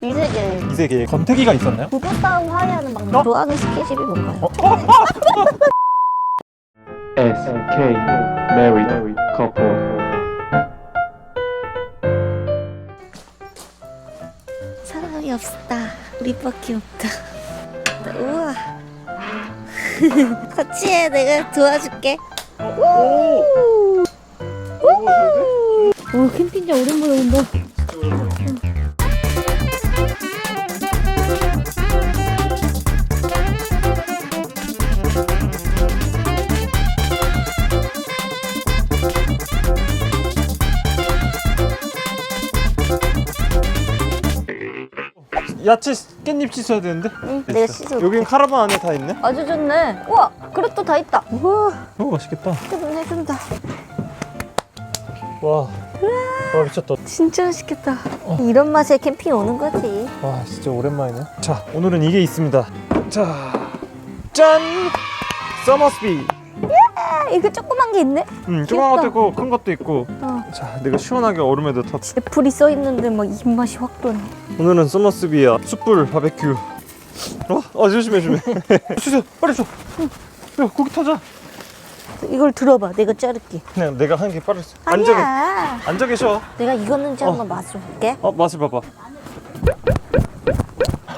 이 세계 이 세계에 권태기가 있었나요? 부부싸움 화해하는 방법? 어? 좋아하는 스킨십이 뭔가요? S K married couple. 사람이 없다. 우리밖에 없다. 우와. 같이 해. 내가 도와줄게. 오, 오 캠핑장 오랜만에 온다 야채 깻잎 씻어야 되는데? 응 내가 씻어 여긴 카라반 안에 다 있네? 아주 좋네. 우와 그릇도 다 있다. 우와. 오 맛있겠다. 해준 해준다. 와, 와. 미쳤다. 진짜 맛있겠다. 이런 맛에 캠핑 오는 거지. 와 진짜 오랜만이네. 자 오늘은 이게 있습니다. 자 짠! 서머스비. 아 이거 조그만 게 있네. 음, 조그만 귀엽다. 것도 있고 큰 것도 있고. 어. 자 내가 시원하게 얼음에 넣다 애플이 써 있는데 막 입맛이 확 도네. 오늘은 서머스비야 숯불 바베큐. 어? 아 조심해 조심해. 주세요 빨리 줘. 야, 고기 타자. 이걸 들어봐 내가 자를게. 그냥 내가 한 게 빠르어 앉아, 계- 아니야. 앉아 계셔. 내가 익었는지 어. 한번 맛을 볼게. 어 맛을 봐봐.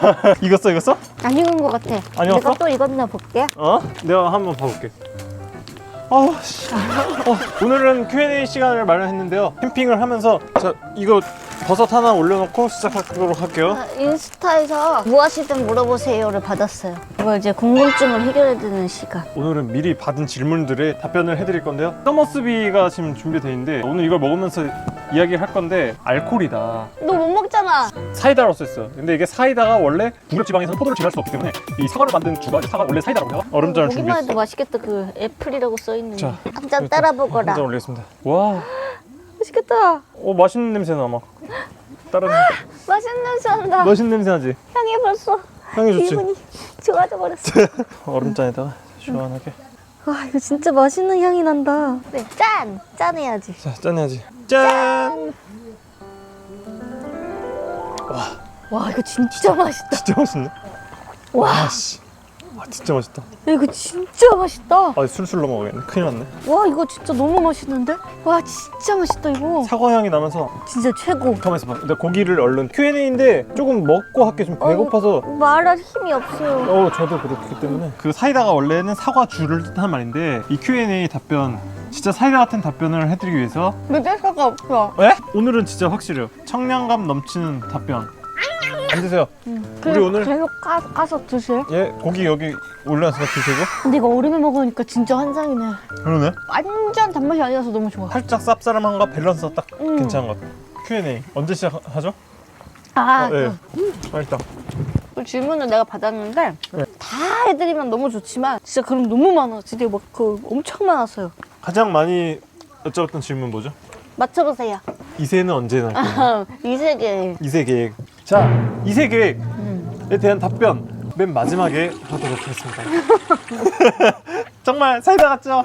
익었어 익었어? 안 익은 것 같아. 안 익었어? 내가 또 익었나 볼게. 어? 내가 한번 봐볼게. 아, 씨. 어, 오늘은 Q&A 시간을 마련했는데요. 캠핑을 하면서 자 이거 버섯 하나 올려놓고 시작하도록 할게요. 아, 인스타에서 무엇이든 물어보세요를 받았어요 이거 이제 궁금증을 해결해야 되는 시간 오늘은 미리 받은 질문들에 답변을 해드릴 건데요. 서머스비가 지금 준비되어 있는데 오늘 이걸 먹으면서 이야기를 할 건데 알코올이다. 너 못 먹잖아 사이다라고 써있어요. 근데 이게 사이다가 원래 북유럽 지방에서는 포도를 지할 수 없기 때문에 이 사과를 만든 주가 사과 원래 사이다라고 해요. 얼음장을 보기만. 해도 맛있겠다 그 애플이라고 써 있는 자, 한 잔 따라 보거라 한잔 올리겠습니다. 와, 맛있겠다 어 맛있는 냄새 나 막. 다른 맛있는 냄새 난다 맛있는 냄새 나지? 향이 벌써 향이 좋지? 기분이 좋아져 버렸어 얼음잔에다가 시원하게 와 이거 진짜 맛있는 향이 난다. 네, 짠! 짠 해야지. 자 짠해야지. 짠! 와 이거 진짜 맛있다. 진짜 맛있네. 와. 아씨 아 진짜 맛있다. 야, 이거 진짜 맛있다. 아 술술 넘어가겠네. 큰일 났네. 와 이거 진짜 너무 맛있는데? 와 진짜 맛있다 이거. 사과 향이 나면서 진짜 최고. 가만 있어 봐 근데 고기를 얼른 Q&A인데 조금 먹고 할게. 좀 배고파서. 말할 힘이 없어요. 어 저도 그렇기 때문에. 그 사이다가 원래는 사과 주를 뜻하는 말인데 이 Q&A 답변 진짜 사이다 같은 답변을 해드리기 위해서. 메데스가 없어 왜? 오늘은 진짜 확실해요. 청량감 넘치는 답변 앉으세요. 우리 오늘- 계속 까, 까서 드세요. 예 고기 여기 올려놔서 드시고. 근데 이거 얼음에 먹으니까 진짜 환상이네. 그러네. 완전 단맛이 아니라서 너무 좋아. 살짝 쌉싸름한가 밸런스 딱 음. 괜찮은 것 같아요. Q&A 언제 시작하죠? 아 아, 예. 맛있다. 그 질문을 내가 받았는데 네. 다 해드리면 너무 좋지만 진짜 그럼 너무 많아. 진짜 막그 엄청 많았어요. 가장 많이 여쭤봤던 질문 뭐죠? 맞춰보세요. 이세는 언제 날 거냐? 이 세계. 이세 계획 자 이세 계획에 음. 대한 답변 맨 마지막에 하도록 하겠습니다 정말 사이다 같죠?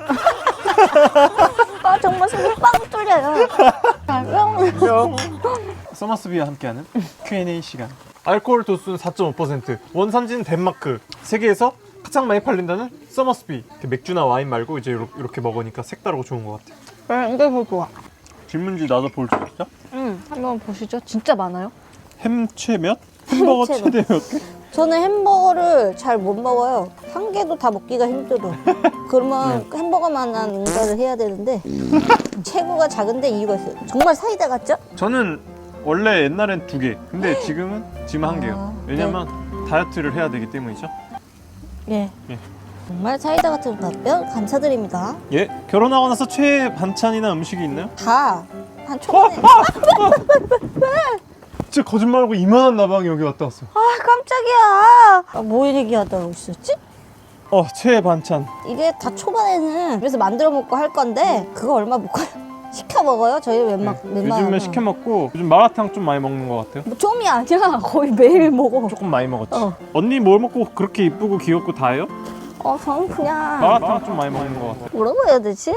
아 정말 속이 빵 뚫려요 아, 뿅. 뿅 서머스비와 함께하는 Q&A 시간 알코올 도수는 4.5% 원산지는 덴마크 세계에서 가장 많이 팔린다는 서머스비 이렇게 맥주나 와인 말고 이제 이렇게, 이렇게 먹으니까 색다르고 좋은 것 같아요 네, 이게 더 좋아 질문지 나도 볼 수 있죠? 음, 한번 보시죠 진짜 많아요 햄최 몇? 햄버거 최대 몇 개? 저는 햄버거를 잘 못 먹어요. 한 개도 다 먹기가 힘들어. 그러면 햄버거만한 응가를 해야 되는데 체구가 작은데 이유가 있어요. 정말 사이다 같죠? 저는 원래 옛날엔 두 개, 근데 지금은 지금 한 개요. 아, 왜냐면 다이어트를 해야 되기 때문이죠. 예. 예. 정말 사이다 같은 답변 감사드립니다. 예, 결혼하고 나서 최애 반찬이나 음식이 있나요? 다 한 초반에 진짜 거짓말하고 이만한 나방이 여기 왔다 갔어요. 아 깜짝이야. 아, 뭐 얘기하다 있었지? 어, 최애 반찬. 이게 다 초반에는 그래서 만들어 먹고 할 건데 그거 얼마 못 가요. 시켜 먹어요. 저희 웬만 네, 웬만하면. 요즘에 시켜 먹고 요즘 마라탕 좀 많이 먹는 것 같아요. 뭐 좀이 아니라 거의 매일 먹어. 조금 많이 먹었지. 어. 언니 뭘 먹고 그렇게 이쁘고 귀엽고 다해요? 어, 저는 그냥 마라탕 좀 많이 먹는 것 같아요. 뭐라고 해야 되지?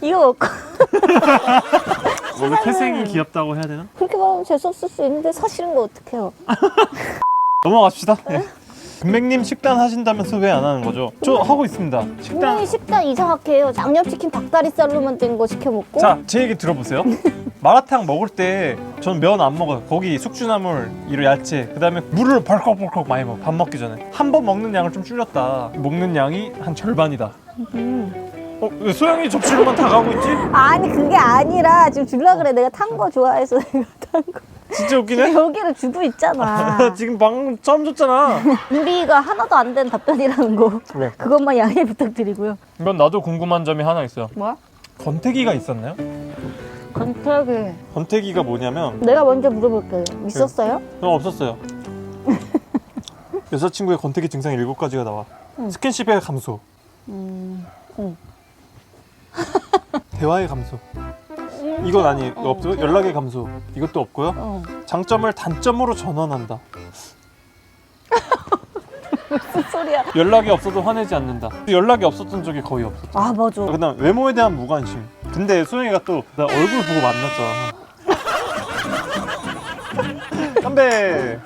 이거 먹고 원래 세상은- 태생이 귀엽다고 해야 되나? 그렇게 말하면 재수없을 수 있는데 사실은 거 어떡해요 넘어갑시다. 네. 금백님 식단 하신다면서 왜 안 하는 거죠? 저 하고 있습니다. 분명히 식단 이상하게 해요 양념치킨 닭다리살로만 된 거 시켜 먹고 자, 제 얘기 들어보세요. 마라탕 먹을 때 전 면 안 먹어요. 거기 숙주나물, 이런 야채, 그다음에 물을 벌컥벌컥 많이 먹어. 밥 먹기 전에 한 번 먹는 양을 좀 줄였다. 먹는 양이 한 절반이다. 음. 어, 왜 소영이 접시로만 다 가고 있지? 아니 그게 아니라 지금 줄라 그래 내가 탄 거 좋아해서 내가 탄 거 진짜 웃기네. 여기를 주고 있잖아 지금 방금 처음 줬잖아. 준비가 하나도 안 된 답변이라는 거 네. 그것만 양해 부탁드리고요 이건 나도 궁금한 점이 하나 있어요. 뭐야? 권태기가 있었나요? 건태기 권태기가 뭐냐면 내가 먼저 물어볼게요 있었어요? 그건 없었어요. 여자친구의 권태기 증상 일곱 가지가 나와. 응. 스킨십의 감소, 음, 응. 대화의 감소. 이건 아니 어, 없고요. 연락의 감소. 이것도 없고요. 어. 장점을 단점으로 전환한다. 무슨 소리야 연락이 없어도 화내지 않는다. 연락이 없었던 적이 거의 없었죠. 아 맞아 그다음 외모에 대한 무관심. 근데 소영이가 또 나 얼굴 보고 만났잖아. 선배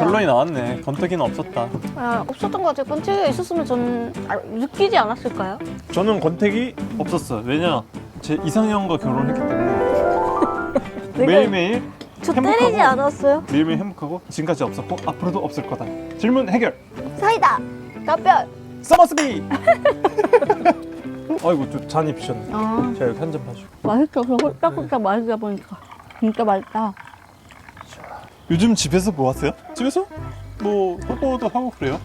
결론이 나왔네. 권태기는 없었다. 아, 없었던 것 같아요 건태기가 있었으면 저는 아, 느끼지 않았을까요? 저는 권태기 없었어요. 왜냐 제 이상형과 결혼했기 때문에 매일매일 저 행복하고. 때리지 않았어요? 매일매일 행복하고 지금까지 없었고 앞으로도 없을 거다. 질문 해결. 사이다 답변 서머스비. 아이고 저 잔이 비셨네. 아 제가 여기 한잔 봐줘. 맛있어 홀딱홀딱 맛있다 보니까 진짜 맛있다 요즘 집에서 뭐 하세요? 집에서 뭐 홍보도 하고 그래요.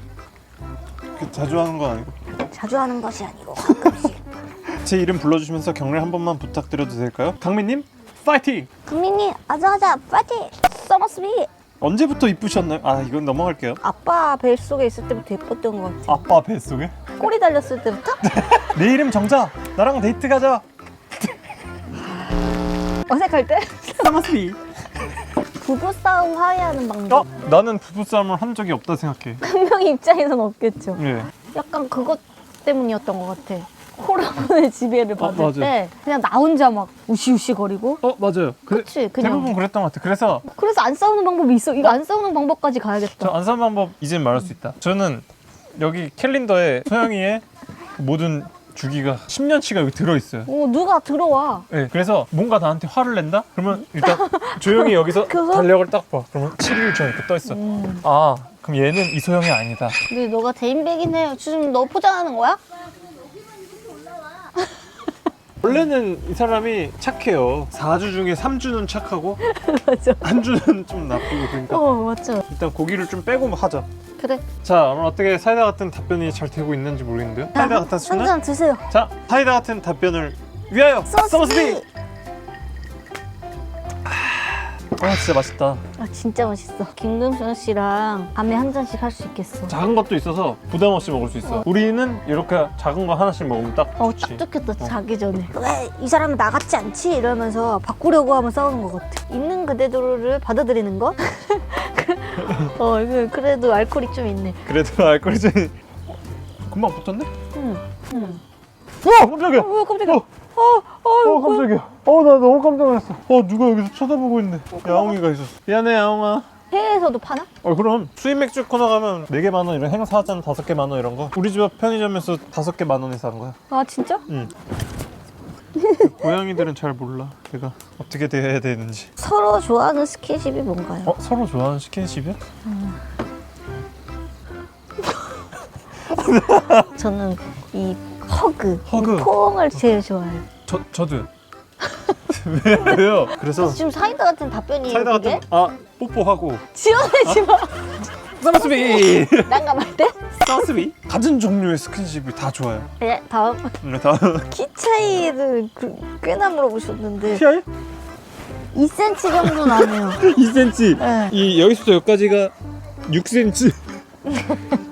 그 자주 하는 건 아니고. 자주 하는 것이 아니고 가끔씩 제 이름 불러주시면서 경례 한 번만 부탁드려도 될까요? 강민님 파이팅! 강민이 아자아자 파이팅 서머스비 언제부터 이쁘셨나요? 아 이건 넘어갈게요. 아빠 뱃속에 있을 때부터 예뻤던 것 같아 아빠 뱃속에? 꼬리 달렸을 때부터 내 이름 정자. 나랑 데이트 가자. 어색할 때 서머스비. 부부싸움 화해하는 방법 어? 나는 부부싸움을 한 적이 없다 생각해. 한 명의 입장에서는 없겠죠 네. 약간 그것 때문이었던 것 같아 호르몬의 지배를 받을 맞아. 때 그냥 나 혼자 막 우시우시 거리고 어 맞아요. 그, 그치 그냥 대부분 그랬던 것 같아. 그래서 그래서 안 싸우는 방법이 있어 이거 안 싸우는 방법까지 가야겠다 저 안산 방법 이제 말할 수 있다. 저는 여기 캘린더에 소영이의 그 모든 주기가 10년치가 여기 들어 있어요. 어 누가 들어와 네, 그래서 뭔가 나한테 화를 낸다? 그러면 일단 조용히 여기서 그래서? 달력을 딱 봐. 그러면 7일 전 이렇게 떠 있어. 음. 아, 그럼 얘는 이소영이 아니다. 근데 너가 대인배긴 해 지금 너 포장하는 거야? 원래는 이 사람이 착해요. 4주 중에 3주는 착하고 맞아 한 주는 좀 나쁘고 그러니까 어 맞죠 일단 고기를 좀 빼고 하자. 그래 자, 오늘 어떻게 사이다 같은 답변이 잘 되고 있는지 모르겠는데요. 사이다 같은 순간. 한잔 드세요 자, 사이다 같은 답변을 위하여 서머스비. 아, 진짜 맛있다. 아 진짜 맛있어 김금선 씨랑 밤에 한 잔씩 할 수 있겠어 작은 것도 있어서 부담 없이 먹을 수 있어. 우리는 이렇게 작은 거 하나씩 먹으면 딱 어, 좋지. 딱 좋겠다, 자기 전에. 왜 이 사람은 나 같지 않지? 이러면서 바꾸려고 하면 싸우는 것 같아. 있는 그대로를 받아들이는 거? 어, 이거 그래도 알코올이 좀 있네. 그래도 알코올이 좀 금방 붙었네. 응, 응. 어, 깜짝이야. 어, 깜짝이야. 어. 어, 어, 어, 깜짝이야. 어, 나 너무 깜짝 놀랐어. 어, 누가 여기서 쳐다보고 있네. 야옹이가 있었어. 미안해, 야옹아. 해외에서도 파나? 어, 그럼 수입 맥주 코너 가면 4개 만원 이런 행사 하잖아. 5개 만원 이런 거. 우리 집 앞 편의점에서 5개 만 원에 산 거야. 아, 진짜? 응. 고양이들은 잘 몰라. 내가 어떻게 대해야 되는지. 서로 좋아하는 스킨십이 뭔가요? 어, 서로 좋아하는 스킨십이야? 저는 이 허그, 허그. 이 포옹을 제일 좋아해요. 저, 저도요. 왜, 왜요? 그래서 지금 사이다 같은 답변이에요, 사이다 그게? 같은 아 뽀뽀하고 지어내지 마. 서머스비 난감할 때? 서머스비 같은 종류의 스킨십이 다 좋아요. 네, 다음. 네, 다키 차이를 그- 꽤나 물어보셨는데 키아이 2cm 정도 나네요. 2cm. 네. 이 여기서부터 여기까지가 6cm.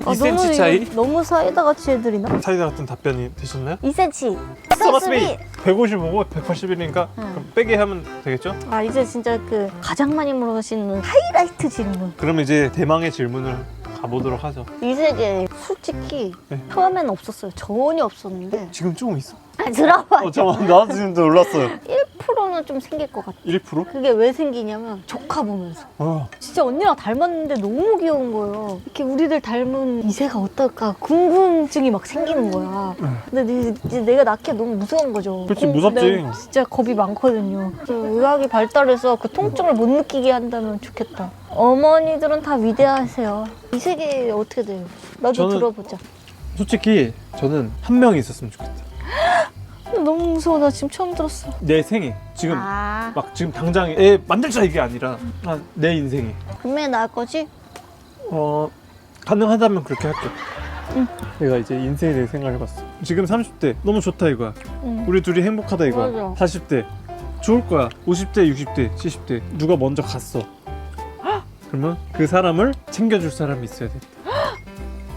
아, 2cm 너무 차이? 이거 너무 사이다 같이 해드리나? 사이다 같은 답변이 되셨나요? 2cm. 서머스비 155, 181이니까 그럼 빼기 하면 되겠죠? 아 이제 진짜 그 가장 많이 물어보시는 하이라이트 질문. 그럼 이제 대망의 질문을 가보도록 하죠. 이 세계 솔직히 네. 처음에는 없었어요. 전혀 없었는데 지금 조금 있어. 아, 드라마 어 잠깐 나도 지금 놀랐어요 1%는 좀 생길 것 같아. 1%? 그게 왜 생기냐면 조카 보면서. 어. 진짜 언니랑 닮았는데 너무 귀여운 거예요. 이렇게 우리들 닮은 이세가 어떨까 궁금증이 막 생기는 거야. 근데 내- 이제 내가 낳기에 너무 무서운 거죠. 그치, 공- 무섭지. 내가 진짜 겁이 많거든요. 의학이 발달해서 그 통증을 못 느끼게 한다면 좋겠다. 어머니들은 다 위대하세요. 이 세계 어떻게 돼요? 나도 저는- 들어보자. 솔직히 저는 한 명이 있었으면 좋겠다 너무 무서워. 나 지금 처음 들었어. 내 생에 지금 아, 막 지금 당장 애 만들자 이게 아니라 아, 내 인생에. 분명히 나을 거지? 어 가능하다면 그렇게 할게. 내가 이제 인생에 대해 생각을 해봤어. 지금 30대. 너무 좋다 이거야. 응. 우리 둘이 행복하다 이거야. 맞아. 40대. 좋을 거야. 50대 60대 70대. 누가 먼저 갔어? 그러면 그 사람을 챙겨줄 사람이 있어야 돼.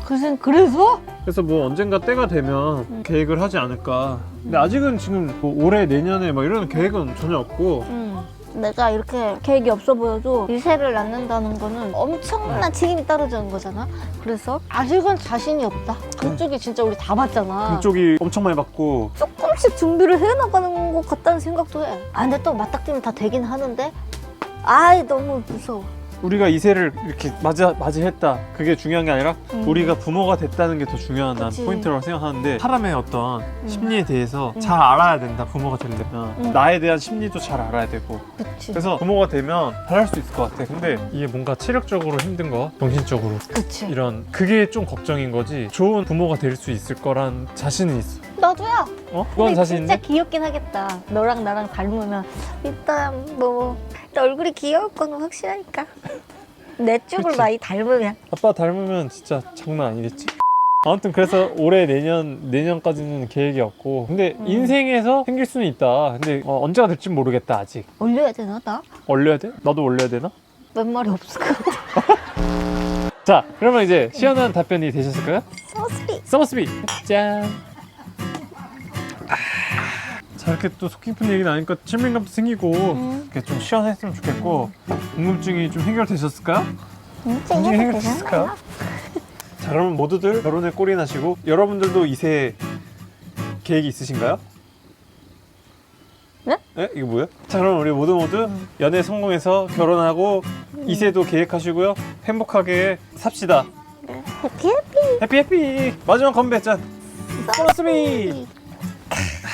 그래서 그래서? 그래서 뭐 언젠가 때가 되면 계획을 하지 않을까 근데 아직은 지금 뭐 올해 내년에 막 이런 계획은 전혀 없고 응. 내가 이렇게 계획이 없어 보여도 이세를 낳는다는 거는 엄청난 책임이 따르는 거잖아. 그래서 아직은 자신이 없다. 그쪽이 진짜 우리 다 봤잖아. 그쪽이 엄청 많이 받고 조금씩 준비를 해나가는 것 같다는 생각도 해. 아 근데 또 맞닥뜨리면 다 되긴 하는데 아이 너무 무서워. 우리가 이세를 이렇게 맞이, 맞이했다 그게 중요한 게 아니라 음. 우리가 부모가 됐다는 게 더 중요한 난 그치. 포인트라고 생각하는데 사람의 어떤 심리에 대해서 음. 잘 알아야 된다 부모가 되려면 음. 나에 대한 심리도 잘 알아야 되고 그치. 그래서 부모가 되면 잘할 수 있을 것 같아 근데 이게 뭔가 체력적으로 힘든 거 정신적으로 그치. 이런 그게 좀 걱정인 거지 좋은 부모가 될 수 있을 거란 자신은 있어 나도야. 어? 그건 근데 자신 진짜? 귀엽긴 하겠다. 너랑 나랑 닮으면 일단 뭐 일단 얼굴이 귀여울 거는 확실하니까. 내 쪽을 그치. 많이 닮으면. 아빠 닮으면 진짜 장난 아니겠지? 아무튼 그래서 올해 내년 내년까지는 계획이 없고 근데 음. 인생에서 생길 수는 있다. 근데 어, 언제가 될지 모르겠다 아직. 올려야 되나 나? 올려야 돼? 나도 올려야 되나? 몇 마리 없을 거. 자 그러면 이제 시원한 답변이 되셨을까요? 서스리. 서머스비 짠. 아, 자 이렇게 또 속 깊은 얘기 나니까 친밀감도 생기고 음. 이렇게 좀 시원했으면 좋겠고 궁금증이 좀 해결되셨을까요? 궁금증이 해결되셨을까요? 자 그러면 모두들 결혼에 꼴이 나시고 여러분들도 이세 계획이 있으신가요? 네? 네? 이거 뭐야? 자 그럼 우리 모두 모두 연애 성공해서 결혼하고 이세도 계획하시고요 행복하게 삽시다 네. 해피 해피. 해피 해피 마지막 건배 짠 서머스비